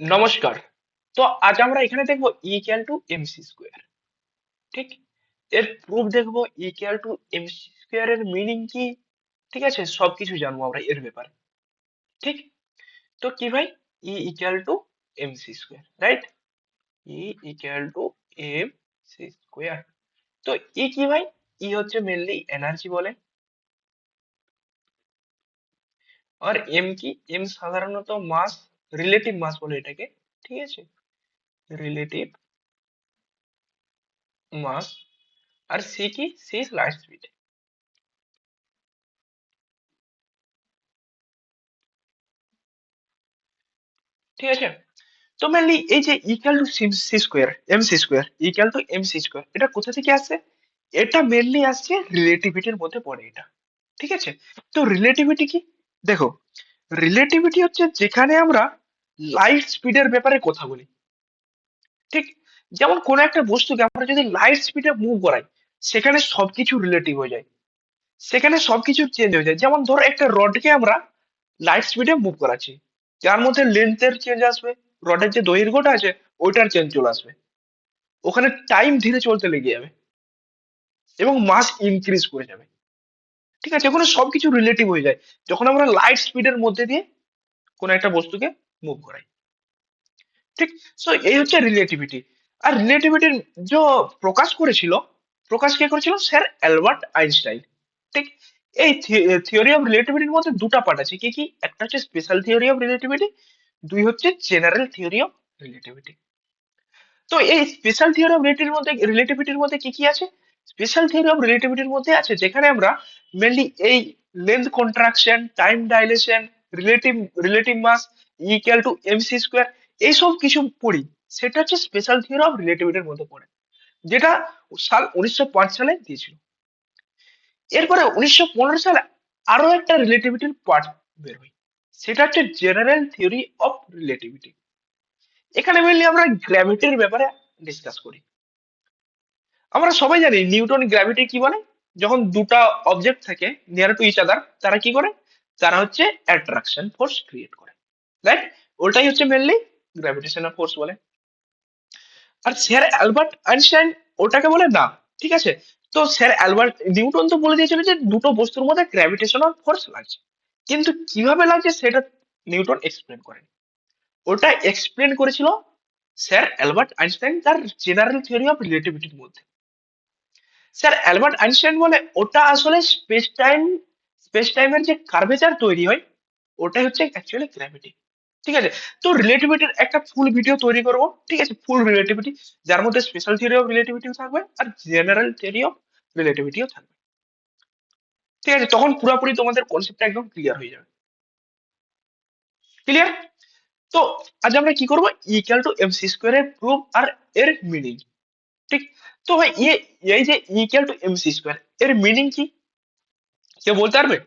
নমস্কার। তো আজ আমরা এখানে দেখব ইকুয়াল টু এমসি স্কোয়ার ঠিক? এর প্রুফ দেখব equal to M C square এর মিনিং কি, ঠিক আছে? সবকিছু জানব আমরা এর ব্যাপারে, ঠিক? তো কি ভাই? E equal to M C square right E equal to M C square তো ই কি ভাই? ই হচ্ছে মেনলি এনার্জি বলে। আর এম কি? এম সাধারণত মাস রিলেটিভ মাস বলে এটাকে, ঠিক আছে? রিলেটিভ মাস আর সি কি? সি লাইট স্পিড ঠিক আছে? তো মেনলি এই যে equal to C square M C square equal to M C square এটা কোথা থেকে আসছে? এটা মেনলি আসছে রিলেটিভিটির মধ্যে পড়ে এটা, ঠিক আছে? তো রিলেটিভিটি কি? দেখো রিলেটিভিটি হচ্ছে যেখানে আমরা লাইট স্পিডের ব্যাপারে কথা বলি। ঠিক? যেমন কোন একটা বস্তুকে আমরা যদি লাইট স্পিডে মুভ করাই, সেখানে সবকিছু রিলেটিভ হয়ে যায়। সেখানে সবকিছু চেঞ্জ হয়ে যায়। যেমন ধরো একটা রডকে আমরা লাইট স্পিডে মুভ করাচ্ছি। যার মধ্যে লেন্থের চেঞ্জ আসবে, রডের যে দৈর্ঘ্যটা আছে, ওইটার চেঞ্জ চলে আসবে। ওখানে টাইম ধীরে চলতে লেগে যাবে এবং মাস ইনক্রিজ করে যাবে। ঠিক আছে ওখানে সবকিছু রিলেটিভ হয়ে যায়। যখন আমরা লাইট স্পিডের মধ্যে দিয়ে কোনো একটা বস্তুকে মুভ করাই। ঠিক? সো এই হচ্ছে রিলেটিভিটি আর রিলেটিভিটির যে প্রকাশ করেছিল, প্রকাশ কে করেছিল? Sir Albert Einstein. ঠিক? এই থিওরি অফ রিলেটিভিটির মধ্যে দুটো পার্ট আছে। কি কি? একটা হচ্ছে স্পেশাল থিওরি অফ রিলেটিভিটি দুই হচ্ছে জেনারেল থিওরি অফ রিলেটিভিটি তো এই স্পেশাল থিওরি অফ রিলেটিভিটির মধ্যে রিলেটিভিটির মধ্যে কি কি আছে? স্পেশাল থিওরি অফ রিলেটিভিটির মধ্যে আছে, যেখানে আমরা মেনলি এই length contraction time dilation relative relative mass equal to M C square এইসব কিছু পড়ি, সেটা হচ্ছে স্পেশাল থিওরি অফ রিলেটিভিটির মধ্যে পড়ে, যেটা সাল উনিশশো পাঁচ সালে দিয়েছিল। এরপরে উনিশশো পনেরো সালে আরও একটা রিলেটিভিটির পার্ট বের হয়, সেটা হচ্ছে জেনারেল থিওরি অফ রিলেটিভিটি এখানে মেনলি আমরা গ্র্যাভিটির ব্যাপারে ডিসকাস করি। আমরা সবাই জানি নিউটন গ্র্যাভিটি কি বলে? যখন দুটা অবজেক্ট থাকে নিয়ার টু ইচ আদার তারা কি করে? তারা হচ্ছে অ্যাট্রাকশন ফোর্স ক্রিয়েট করে। রাইট ওটাই হচ্ছে মেনলি গ্র্যাভিটেশনাল ফোর্স বলে। আর স্যার অ্যালবার্ট আইনস্টাইন ওটাকে বলে না, ঠিক আছে? তো স্যার অ্যালবার্ট নিউটন তো বলে দিয়েছিল যে দুটো বস্তুর মধ্যে গ্র্যাভিটেশনাল ফোর্স লাগছে। কিন্তু কীভাবে লাগছে সেটা নিউটন এক্সপ্লেন করেন। ওটা এক্সপ্লেন করেছিল স্যার অ্যালবার্ট আইনস্টাইন তার জেনারেল থিওরি অফ রিলেটিভিটির মধ্যে। স্যার, অ্যালবার্ট আইনস্টাইন বলে ওটা আসলে স্পেস টাইম স্পেস টাইমের যে কার্ভেচার তৈরি হয়, ওটাই হচ্ছে অ্যাকচুয়ালি গ্র্যাভিটি ঠিক আছে? তো রিলেটিভিটির একটা ফুল ভিডিও তৈরি করব। ঠিক আছে? ফুল রিলেটিভিটি যার মধ্যে স্পেশাল থিওরি অফ রিলেটিভিটি থাকবে আর জেনারেল থিওরি অফ রিলেটিভিটিও থাকবে। ঠিক আছে? তখন পুরোপুরি তোমাদের কনসেপ্টটা একদম ক্লিয়ার হয়ে যাবে। ক্লিয়ার তো আজ আমরা কি করব? ইকুয়াল টু এম সি স্কোয়ারের প্রুফ আর এর মিনিং ঠিক তো ভাই ইয়ে এই যে equal to M C square এর মিনিং কি কেউ বলতে পারবে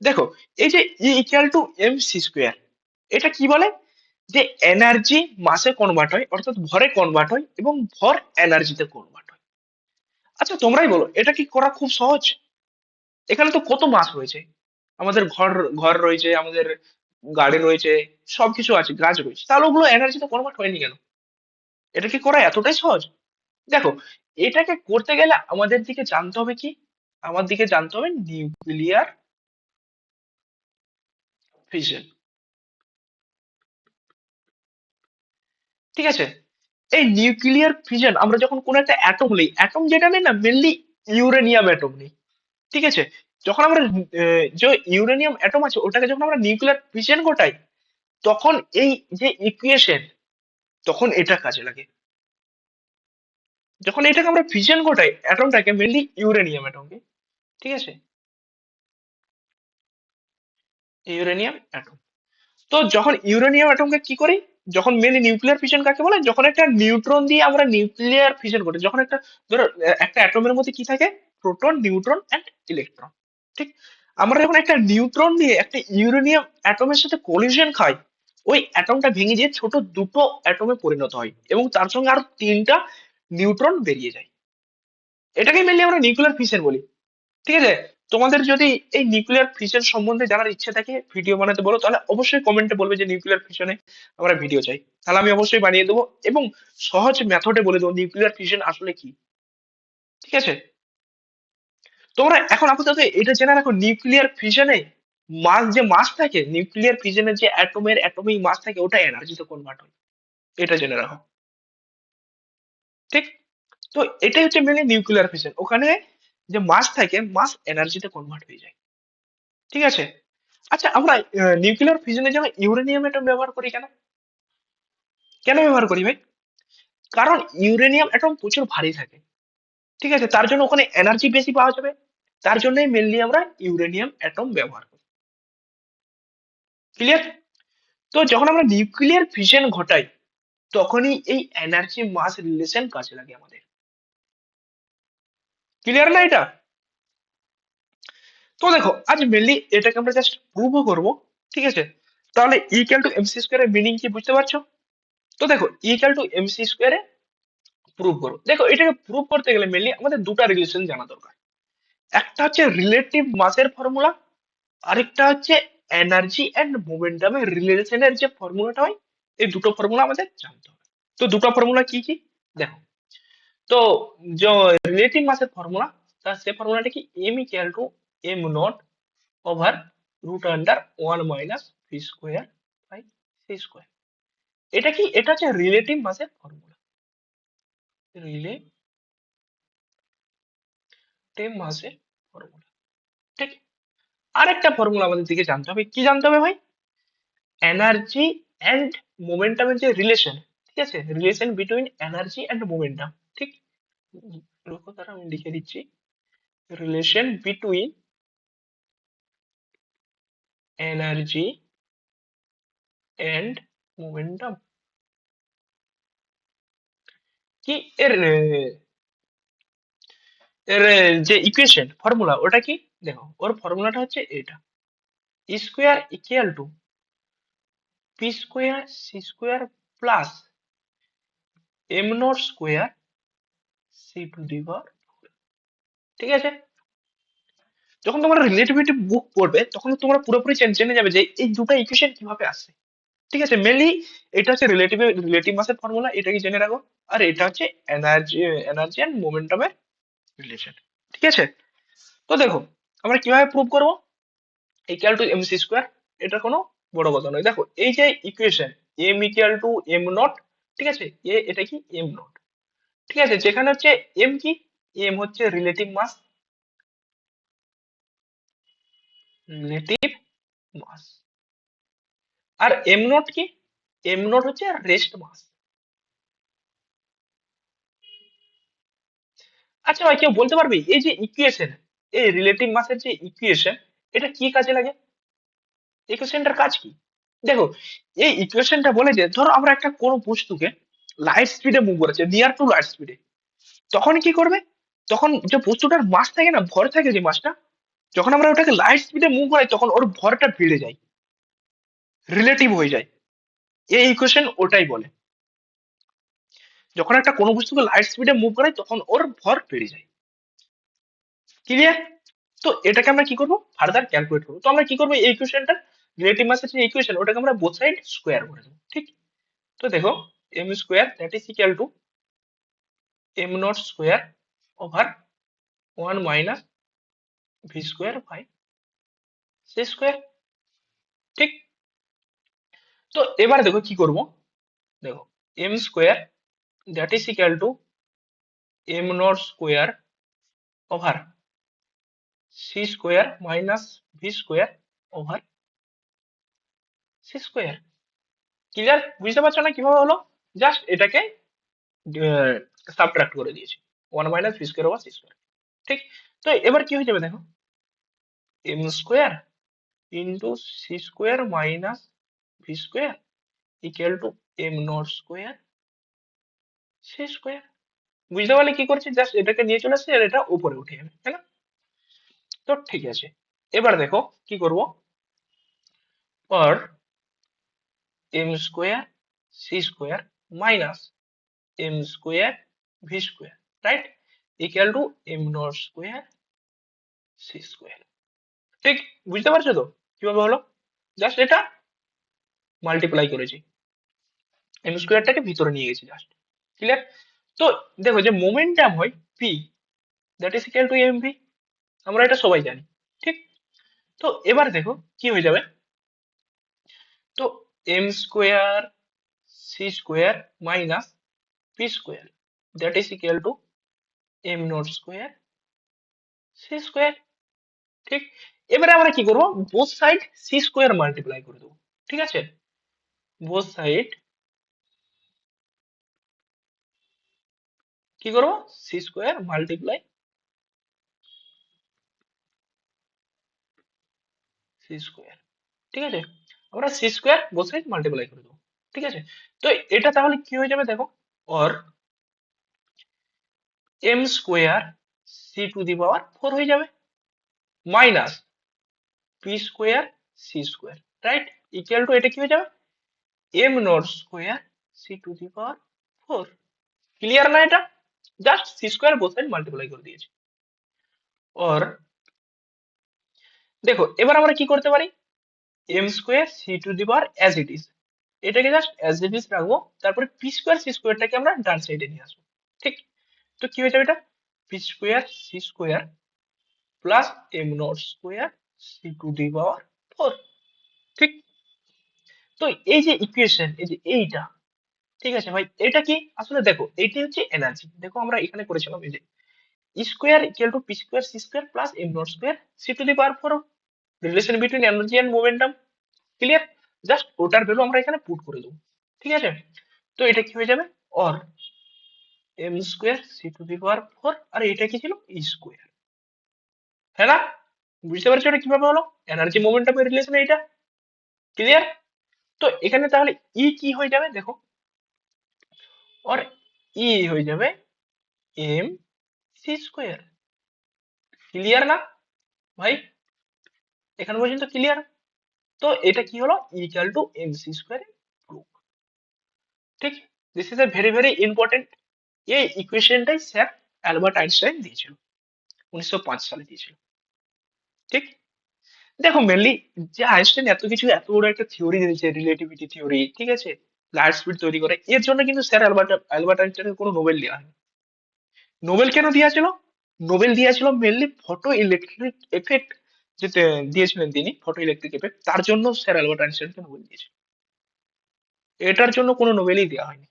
দেখো এই যে equal to M C square এটা কি বলে যে এনার্জি মাসে কনভার্ট হয় অর্থাৎ ভরে কনভার্ট হয় এবং ভর এনার্জিতে কনভার্ট হয় আচ্ছা তোমরাই বলো এটা কি করা খুব সহজ এখানে তো কত মাস রয়েছে আমাদের ঘর ঘর রয়েছে আমাদের গাড়ি রয়েছে সবকিছু আছে গাছ রয়েছে তাহলে ওগুলো এনার্জিতে কনভার্ট হয়নি কেন এটা কি করা এতটাই সহজ দেখো, এটাকে করতে গেলে আমাদের দিকে জানতে হবে কি? আমার দিকে জানতে হবে নিউক্লিয়ার ফিশন ঠিক আছে? এই নিউক্লিয়ার ফিশন আমরা যখন কোন একটা অ্যাটম নেই অ্যাটম যেটা নেই না মেনলি ইউরেনিয়াম অ্যাটম নেই। ঠিক আছে? যখন আমরা যে ইউরেনিয়াম অ্যাটম আছে, ওটাকে যখন আমরা নিউক্লিয়ার ফিশন ঘটাই, তখন এই যে ইকুয়েশন তখন এটা কাজে লাগে। যখন এটাকে আমরা ফিশন ঘটাই অ্যাটমটাকে মেনলি ইউরেনিয়াম অ্যাটমকে ঠিক আছে? ইউরেনিয়াম অ্যাটম তো যখন ইউরেনিয়াম অ্যাটমকে কি করি? যখন মেনলি নিউক্লিয়ার ফিশন কাকে বলে? যখন একটা নিউট্রন দিয়ে আমরা নিউক্লিয়ার ফিশন করি যখন একটা, ধরো, একটা অ্যাটমের মধ্যে কি থাকে? প্রোটন নিউট্রন অ্যান্ড ইলেকট্রন ঠিক? আমরা যখন একটা নিউট্রন দিয়ে একটা ইউরেনিয়াম অ্যাটমের সাথে কলিশন খাই, ওই অ্যাটমটা ভেঙে গিয়ে ছোট দুটো অ্যাটমে পরিণত হয় এবং তার সঙ্গে আরও তিনটা নিউট্রন বেরিয়ে যায়। এটাকে মেনলি আমরা নিউক্লিয়ার ফিশন বলি। ঠিক আছে? তোমাদের যদি এই নিউক্লিয়ার ফিশন সম্বন্ধে জানার ইচ্ছে থাকে ভিডিও বানাতে বলো, তাহলে অবশ্যই কমেন্টে বলবে যে নিউক্লিয়ার ফিশনে আমরা ভিডিও চাই। তাহলে আমি অবশ্যই বানিয়ে দেবো এবং সহজ মেথডে বলে দেবো নিউক্লিয়ার ফিশন আসলে কি। ঠিক আছে? তোমরা এখন আপাতত এটা জেনে রাখো নিউক্লিয়ার ফিশনে মাস যে মাস থাকে নিউক্লিয়ার ফিশনের যে অ্যাটমের অ্যাটমিক মাস থাকে, ওটা এনার্জিতে কনভার্ট হয় এটা জেনে রাখো। ঠিক? তো এটাই হচ্ছে মেনলি নিউক্লিয়ার ফিশন ওখানে যে মাস থাকে মাস এনার্জিতে কনভার্ট হয়ে যায়। ঠিক আছে? আচ্ছা আমরা নিউক্লিয়ার ফিশনে জন্য ইউরেনিয়াম অ্যাটম ব্যবহার করি কেন? কেন ব্যবহার করি ভাই? কারণ ইউরেনিয়াম অ্যাটম প্রচুর ভারী থাকে। ঠিক আছে? তার জন্য ওখানে এনার্জি বেশি পাওয়া যাবে। তার জন্যই মেনলি আমরা ইউরেনিয়াম অ্যাটম ব্যবহার করি। ক্লিয়ার তো যখন আমরা নিউক্লিয়ার ফিশন ঘটাই তখনই এই এনার্জি মাস রিলেশন কাজে লাগে আমাদের। ক্লিয়ার না এটা? তো দেখো, আজ মেনলি এটাকে আমরা জাস্ট প্রুভও করব, ঠিক আছে? তাহলে ইকুয়াল টু এমসি স্কোয়ারের মিনিং কি বুঝতে পারছ? তো দেখো ইকুয়াল টু এমসি স্কোয়ারে প্রুভ করো। দেখো, এটাকে প্রুভ করতে গেলে মেনলি আমাদের দুটা রিলেশন জানা দরকার। একটা হচ্ছে রিলেটিভ মাসের ফর্মুলা আরেকটা হচ্ছে এনার্জি এন্ড মোমেন্টামের রিলেশনের যে ফর্মুলাটা হয় এই দুটো ফর্মুলা আমাদের জানতে হবে। তো দুটো ফর্মুলা কি কি? দেখো। তো যে রিলেটিভ মাসের ফর্মুলা তার সে ফর্মুলাটা কি? M equal to M not over root under one minus V square by C square এটা কি? এটা হচ্ছে রিলেটিভ মাসের ফর্মুলা রিলেটিভ মাসের ফর্মুলা ঠিক? আরেকটা ফর্মুলা আমাদের দিকে জানতে হবে। কি জানতে হবে ভাই? এনার্জি এন্ড মোমেন্টামের যে রিলেশন ঠিক আছে? Relation between energy and momentum ঠিক? লক্ষ্য দ্বারা আমি লিখে দিচ্ছি relation between energy and momentum কি? এর এর যে ইকুয়েশন ফর্মুলা ওটা কি? দেখো, ওর ফর্মুলাটা হচ্ছে এটা। Square equal to P square, C square plus M not square, C to power ঠিক আছে? যখন তোমরা রিলেটিভিটি বুক পড়বে, তখন তোমরা পুরোপুরি জেনে যাবে যে এই দুটো ইকুয়েশন কীভাবে আসে। ঠিক আছে? মেনলি এটা হচ্ছে রিলেটিভ রিলেটিভ মাসের ফর্মুলা এটাকে জেনে রাখো। আর এটা হচ্ছে এনার্জি এনার্জি এন্ড মোমেন্টামের রিলেশন ঠিক আছে? তো দেখো, আমরা কীভাবে প্রুভ করব? ইকুয়াল টু এমসি স্কোয়ার এটা কোনো বড় কথা নয়। দেখো, এই যে equation M equal to M not ঠিক আছে? এ, এটা কি? এম নট ঠিক আছে? যেখানে হচ্ছে এম কি? এম হচ্ছে রিলেটিভ মাস রিলেটিভ মাস আর এম নট কি? এম নট হচ্ছে রেস্ট মাস আচ্ছা ভাই, কেউ বলতে পারবে? এই যে ইকুয়েশন এই রিলেটিভ মাসের যে ইকুয়েশন এটা কি কাজে লাগে? ইকুয়েশনটার কাজ কি? দেখো, এই ইকুয়েশনটা বলে যে, ধরো আমরা একটা কোনো বস্তুকে লাইট স্পিডে মুভ করেছে নিয়ার টু লাইট স্পিডে তখন কি করবে? তখন যে বস্তুটার মাস থাকে না, ভর থাকে যে মাসটা যখন আমরা ওটাকে লাইট স্পিডে মুভ করাই, তখন ওর ভরটা বেড়ে যায় রিলেটিভ হয়ে যায়। এই ইকুয়েশন ওটাই বলে। যখন একটা কোনো বস্তুকে লাইট স্পিডে মুভ করাই, তখন ওর ভর বেড়ে যায়। ক্লিয়ার তো এটাকে আমরা কি করব? ফার্দার ক্যালকুলেট করব। তো আমরা কি করব? এই ইকুয়েশনটা রিলেটিভ মাসের যে ইকুয়েশন ওটাকে আমরা বোথ সাইড স্কোয়ার করে দেবো, ঠিক? তো দেখো M square that is equal to M not square over one minus V square by C square ঠিক? তো এবার দেখো কি করব? দেখো M square that is equal to M not square over C square minus V square over C square. Clear? বুঝতে পারছ না কীভাবে হলো? জাস্ট এটাকে সাবট্রাক্ট করে দিয়েছি। One minus V square over C square ঠিক? তো এবার কি হয়ে যাবে দেখো? M square into C square minus V square equal to M naught square C square বুঝতে পারলে কি করছে? জাস্ট এটাকে নিয়ে চলে আসছে আর এটা উপরে উঠে যাবে, তাই না? তো ঠিক আছে। এবার দেখো কি করব? পর M square C square minus M square V square right equal to M naught square C square ঠিক, বুঝতে পারছ তো? কীভাবে হলো? জাস্ট এটা মাল্টিপ্লাই করেছি। এম স্কোয়ারটাকে ভিতরে নিয়ে গেছি জাস্ট ক্লিয়ার তো দেখো যে মোমেন্টাম হয় P that is equal to M V আমরা এটা সবাই জানি, ঠিক? তো এবার দেখো কি হয়ে যাবে? তো M square C square minus P square that is equal to M naught square C square ঠিক? এবারে আমরা কি করব? Both side C square multiply করে দেবো। ঠিক আছে? বোথ সাইড কি করব? C square multiply C square ঠিক আছে? আমরা সি স্কোয়ার সাইড মাল্টিপ্লাই করে দেবো, ঠিক আছে? তো এটা তাহলে কি হয়ে যাবে দেখো? Or M square C to the power four হয়ে যাবে minus P square C square right equal to এটা কি হয়ে যাবে? M naught square C to the power four clear না এটা? Just C square both side multiply করে দিয়েছি। অর দেখো, এবার আমরা কি করতে পারি? M square C to the power as it is এটাকে জাস্ট অ্যাজ ইট ইজ রাখব, তারপরে পি স্কোয়ার সি স্কোয়ারটাকে আমরা ডান সাইডে নিয়ে আসব, ঠিক? তো কি হয়ে যাবে এটা? P square C square plus M naught square C to the power four ঠিক? তো এই যে ইকুয়েশন এই যে এইটা, ঠিক আছে ভাই? এটা কি? আসলে দেখো এটি হচ্ছে এনার্জি দেখো আমরা এখানে করেছিলাম এই যে square equal to P square C square plus M naught square C to the power four relation between energy and momentum clear just ওটার ভ্যালু আমরা এখানে পুট করে দেবো, ঠিক আছে? তো এটা কি হয়ে যাবে? Or M square C to the power four আর এটা কি ছিল? ই স্কোয়ার হ্যাঁ না? বুঝতে পারছ এটা কীভাবে হলো? এনার্জি মোমেন্টামের রিলেশন এইটা ক্লিয়ার তো এখানে তাহলে ই কি হয়ে যাবে? দেখো और ই হয়ে যাবে এম সি স্কোয়ার ক্লিয়ার না? ভাই এখানে পর্যন্ত ক্লিয়ার তো এটা কি হলো? Equal to M C square proof ঠিক this is a very very important এই ইকুয়েশনটাই স্যার অ্যালবার্ট আইনস্টাইন দিয়েছিল। উনিশশো সালে দিয়েছিল। ঠিক? দেখো মেনলি যে আইনস্টাইন এত কিছু, এত বড় একটা থিওরি দিয়েছে রিলেটিভিটি থিওরি ঠিক আছে? লাইট স্পিড তৈরি করে। এর জন্য কিন্তু স্যার অ্যালবার্ট অ্যালবার্ট আইনস্টাইনের কোনো নোবেল দেওয়া হয়নি। নোবেল কেন দিয়েছিল? নোবেল দিয়েছিল মেনলি ফটো ইলেকট্রিক এফেক্ট দিয়েছিলেন তিনি ফটো ইলেকট্রিক এফেক্ট তার জন্য স্যার অ্যালবার্ট আইনস্টাইনকে নোবেল দিয়েছে। এটার জন্য কোনো নোবেলই দেওয়া হয়নি।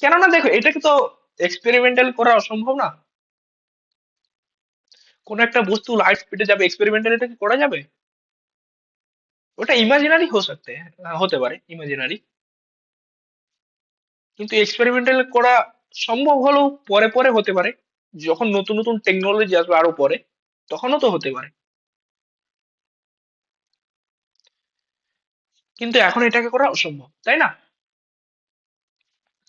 কেননা দেখো, এটাকে তো এক্সপেরিমেন্টাল করা অসম্ভব না। কোন একটা বস্তু লাইট স্পিডে যাবে এক্সপেরিমেন্টাল এটাকে করা যাবে? ওটা ইমাজিনারি হতে হতে পারে ইমাজিনারি কিন্তু এক্সপেরিমেন্টাল করা সম্ভব হলেও পরে পরে হতে পারে। যখন নতুন নতুন টেকনোলজি আসবে আরও পরে। তখনও তো হতে পারে। কিন্তু এখন এটাকে করা অসম্ভব, তাই না?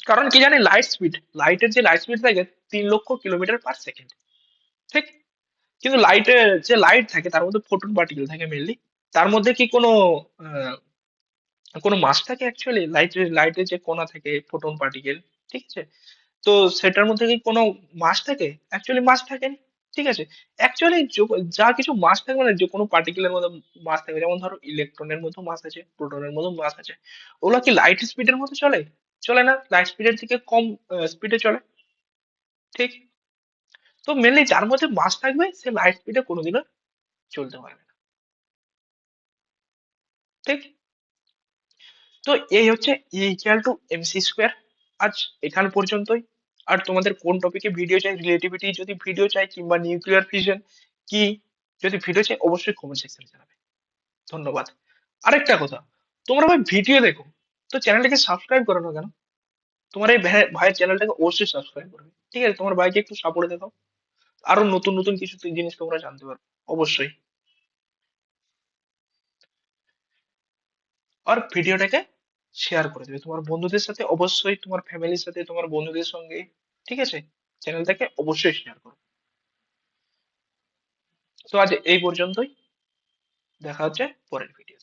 কারণ কি জানি লাইট স্পিড লাইটের যে লাইট স্পিড থাকে, তিন লক্ষ কিলোমিটার পার সেকেন্ড ঠিক? কিন্তু লাইটের যে লাইট থাকে, তার মধ্যে ফোটন পার্টিকেল থাকে মেনলি তার মধ্যে কি কোনো কোনো মাস থাকে অ্যাকচুয়ালি লাইটের লাইটের যে কোনা থাকে ফোটন পার্টিকেল ঠিক আছে? তো সেটার মধ্যে কি কোনো মাস থাকে? অ্যাকচুয়ালি মাস থাকে না ঠিক আছে? অ্যাকচুয়ালি যা কিছু মাস থাকে মানে যে কোনো পার্টিকেলের মধ্যে মাস থাকে, যেমন ধরো ইলেকট্রনের মধ্যে মাস আছে প্রোটনের মধ্যে মাস আছে, ওগুলো কি লাইট স্পিডের মধ্যে চলে? চলে না? লাইট স্পিডের থেকে কম স্পিডে চলে। ঠিক? তো মেনলি যার মধ্যে মাস থাকবে, সে লাইট স্পিডে কোনোদিনও চলতে পারবে না। ঠিক? তো এই হচ্ছে ইকুয়াল টু এমসি স্কোয়ার আজ এখান পর্যন্তই। আর তোমাদের কোন টপিকে ভিডিও চাই রিলেটিভিটি যদি ভিডিও চাই কিংবা নিউক্লিয়ার ফিশন কি যদি ভিডিও চাই অবশ্যই কমেন্ট সেকশনে জানাবে। ধন্যবাদ। আরেকটা কথা, তোমরা ভাই ভিডিও দেখো, তো চ্যানেলটাকে সাবস্ক্রাইব করো না কেন? তোমার এই ভাই- ভাইয়ের চ্যানেলটাকে অবশ্যই সাবস্ক্রাইব করবে। ঠিক আছে, তোমার ভাইকে একটু সাপোর্ট দেখাও। আরও নতুন নতুন কিছু জিনিস তোমরা জানতে পারো অবশ্যই। আর ভিডিওটাকে শেয়ার করে দেবে। তোমার বন্ধুদের সাথে অবশ্যই তোমার ফ্যামিলির সাথে, তোমার বন্ধুদের সঙ্গে, ঠিক আছে? চ্যানেলটাকে অবশ্যই শেয়ার করো। তো আজ এই পর্যন্তই। দেখা হচ্ছে পরের ভিডিও